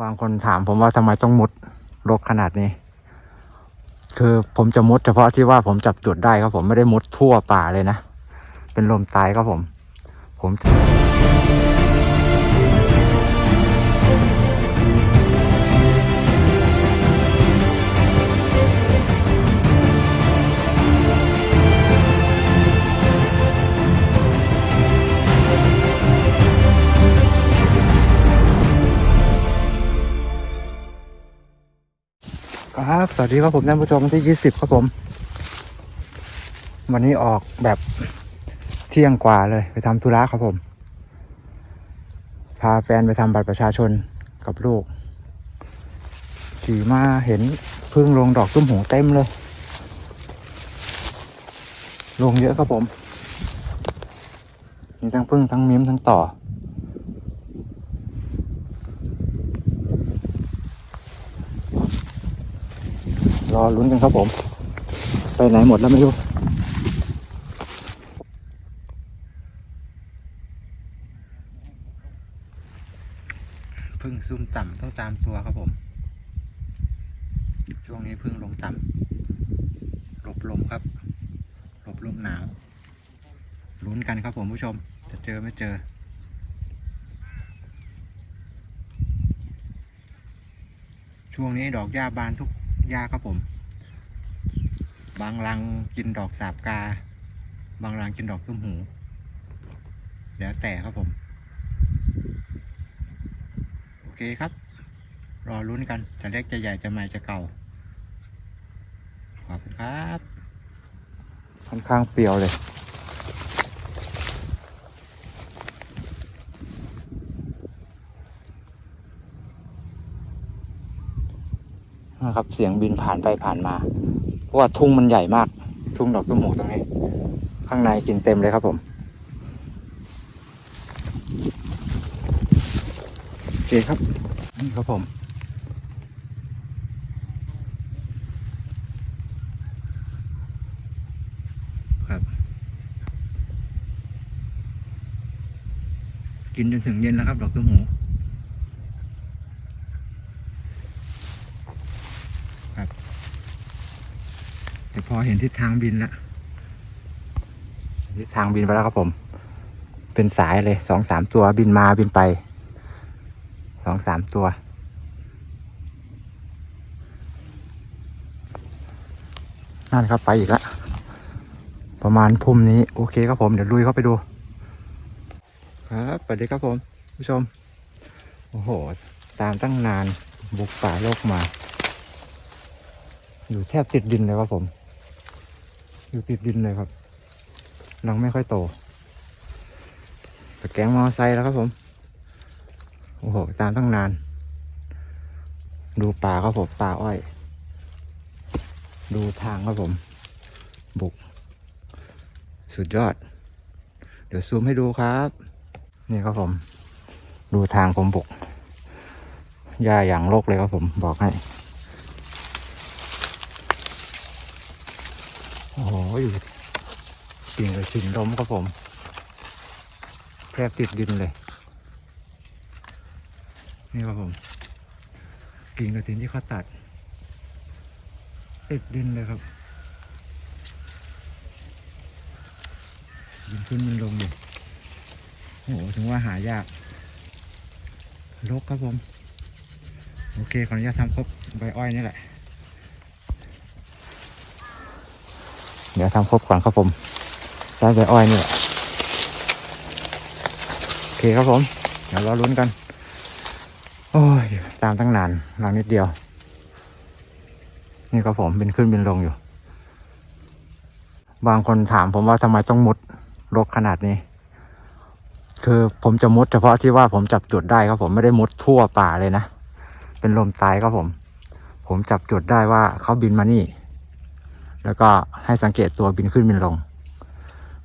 บางคนถามผมว่าทำไมต้องมุดรกขนาดนี้ คือผมจะมุดเฉพาะที่ว่าผมจับจุดได้ครับผมไม่ได้มุดทั่วป่าเลยนะ เป็นลมตายครับผม ผม วัสดีครับผมท่านผู้ชมที่ 20 ครับผม วันนี้ออกแบบเที่ยงกว่าเลยไปทำธุระครับผม พาแฟนไปทำบัตรประชาชนกับลูกขี่มาเห็นพึ่งลงดอกตุ้มหูเต็มเลย ลงเยอะครับผม มีทั้งพึ่งทั้งมิ้มทั้งต่อ รอลุ้นกันครับผม ไปไหนหมดแล้วไม่รู้พึ่งซุ่มต่ำต้องตามตัวครับผม ช่วงนี้พึ่งลงต่ำหลบลมครับหลบลมหนาวลุ้นกันครับผมผู้ชม จะเจอไม่เจอช่วงนี้ดอกหญ้าบานทุก หญ้าครับผม บางรังกินดอกสาบกา บางรังกินดอกตุ้มหู แล้วแต่ครับผม โอเคครับ รอลุ้นกัน จะเล็กจะใหญ่จะใหม่จะเก่า ขอบคุณครับ ค่อนข้างเปรียวเลย นะครับ เสียงบินผ่านไปผ่านมา เพราะว่าทุ่งมันใหญ่มาก ทุ่งดอกตุ้มหูตรงนี้ ข้างในกินเต็มเลยครับผม โอเคครับ นี่ครับผมครับกินจนถึงเย็นแล้วครับดอกตุ้มหู แต่พอ เห็นทิศทางบินแล้วทิศทางบินไปแล้วครับผม เป็นสายเลยสองสามตัวบินมาบินไปสองสามตัว นั่นครับไปอีกแล้วประมาณพุ่มนี้โอเคครับผมเดี๋ยวลุยเข้าไปดู ครับสวัสดีครับผมผู้ชม โอ้โห ตามตั้งนานบุกป่าโลกมา อยู่แทบติดดินเลยครับผม อยู่ติดดินเลยครับรังไม่ค่อยโตแต่แกงมอไซค์แล้วครับผม โอ้โห ตามตั้งนาน ดูป่าครับผมป่าอ้อย ดูทางครับผม บุก สุดยอด เดี๋ยวซูมให้ดูครับ นี่ครับผม ดูทางผมบุกหญ้าอย่างโลกเลยครับผมบอกให้ โอ้โหอยู่กิ่งกับชินล้มครับผม แทบติดดินเลย นี่ครับผม กิ่งกับถินที่เขาตัด ติดดินเลยครับดินขึ้นมันลงอยู่โอ้โหถึงว่าหายากรกครับผม โอเคขออนุญาตทำครบใบอ้อยนี่แหละ เดี๋ยวทำครบก่อนครับผมใช้ใบอ้อยนี่แหละโอเคครับผม เดี๋ยวเรอลุ้นกัน โอ้ย ตามตั้งนานรอนิดเดียว นี่ครับผมบินขึ้นบินลงอยู่ บางคนถามผมว่าทำไมต้องมุดรกขนาดนี้ คือผมจะมุดเฉพาะที่ว่าผมจับจุดได้ครับผมไม่ได้มุดทั่วป่าเลยนะ เป็นลมตายครับผม ผมจับจุดได้ว่าเขาบินมานี่ แล้วก็ให้สังเกตตัวบินขึ้นบินลง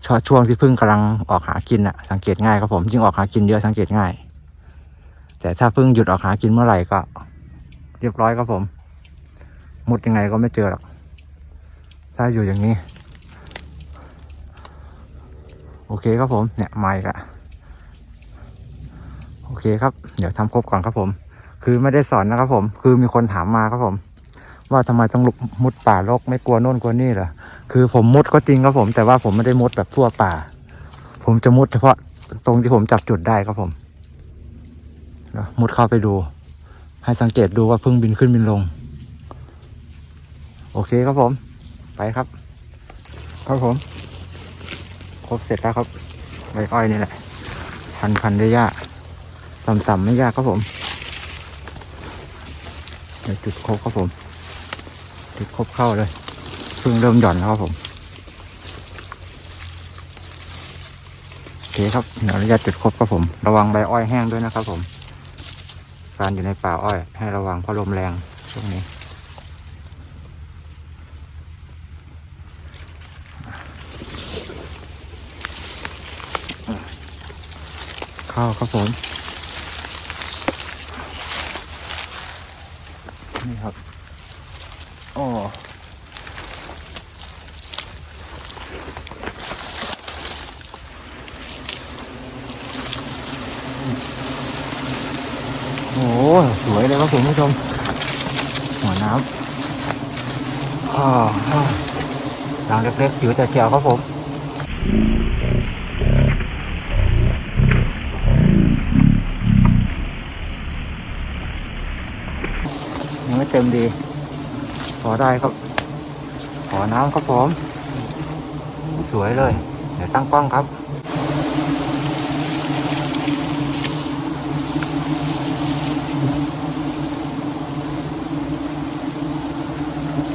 ชอช่วงที่พึ่งกำลังออกหากินอะสังเกตง่ายครับผมยิ่งออกหากินเยอะสังเกตง่าย แต่ถ้าพึ่งหยุดออกหากินเมื่อไหร่ก็ เรียบร้อยครับผม มุดยังไงก็ไม่เจอหรอกถ้าอยู่อย่างนี้ โอเคครับผมเนี่ยไม่ละโอเคครับ เดี๋ยวทำครบก่อนครับผม คือไม่ได้สอนนะครับผม คือมีคนถามมาครับผม ว่าทำไมต้องลุกมุดป่ารกไม่กลัวโน่นกลัวนี่เหรอคือผมมุดก็จริงครับผม แต่ว่าผมไม่ได้มุดแบบทั่วป่า ผมจะมุดเฉพาะตรงที่ผมจับจุดได้ครับผมมุดเข้าไปดู ให้สังเกตดูว่าพิ่งบินขึ้นบินลง โอเคครับผม ไปครับ ครับผม ครบเสร็จแล้วครับใบอ้อยนี่แหละ พันพันด้ยหญ้าต่ำไม่ยากครับผมเดี๋ยวจุดครบครับผม จุดครบเข้าเลยเพิ่งเริ่มหย่อนแล้วครับผมโอเคครับเดี๋ยวอนุญาตจุดครบครับผม ระวังใบอ้อยแห้งด้วยนะครับผม การอยู่ในป่าอ้อย ให้ระวังเพราะลมแรงช่วงนี้เข้าครับผม นี่ครับ โอ้ โอ้โหสวยเลยครับคุณผู้ชม หัวน้ำอ่าอ่าหลังเล็กๆจิ๋วแต่เจียวครับผมยังไม่เต็มดี ขอได้ครับ ขอน้ำครับผม สวยเลย เดี๋ยวตั้งกล้องครับ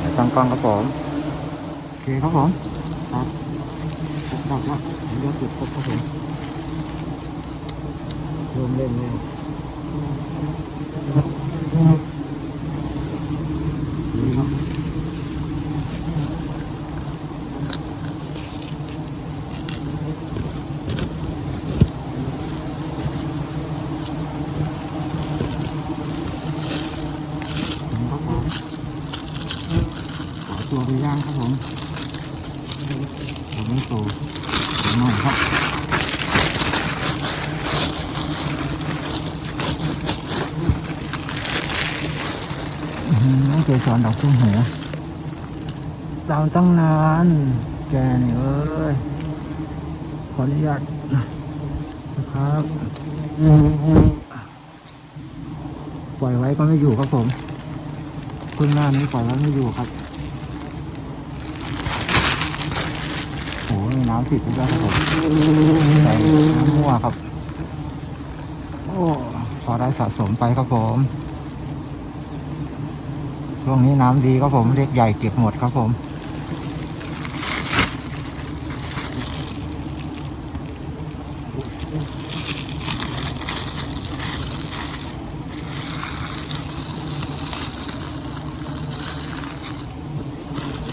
เดี๋ยว ตั้งกล้องครับผม โอเคครับผมครับครบอกแล้วเดี๋ยวจุดครับผมรวมเล่นเลยดีครับ ครับผมขอตัวไปย่างครับผมผมไม่โตเดี๋ยว หน่อยครับอื้อหือน้องเกสรดอกตุ้มหัวเราตั้งนาน แกนี่เอ้ย ขออนุญาตนะครับปล่อยไว้ก็ไม่อยู่ครับผมพึ่งหน้านี้ปล่อยไว้ไม่อยู่ครับ โอ้ย น้ำติดไปด้วยครับผมใส่น้ำมั่วครับ โอ้พอได้สะสมไปครับผม ช่วงนี้น้ำดีครับผมเล็กใหญ่เก็บหมดครับผม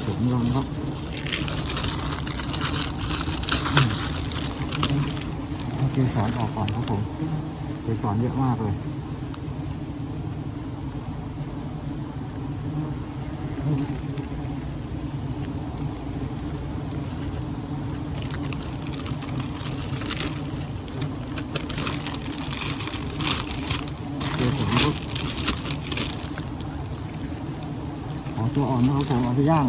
ถึงยังครับ เอาเกสรออกก่อนครับผมเกสรเยอะมากเลยเกสรครับขอตัวอ่อนนะครับผมเอาไปย่าง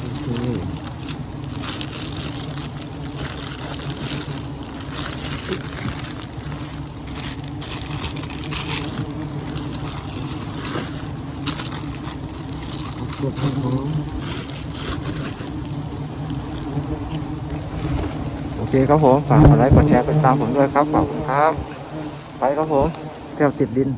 โอเคกดครับผม โอเคครับผม ฝากกดไลค์กดแชร์กดติดตามผมด้วยครับ ขอบคุณครับ ไปครับผมเที่ยวติดดิน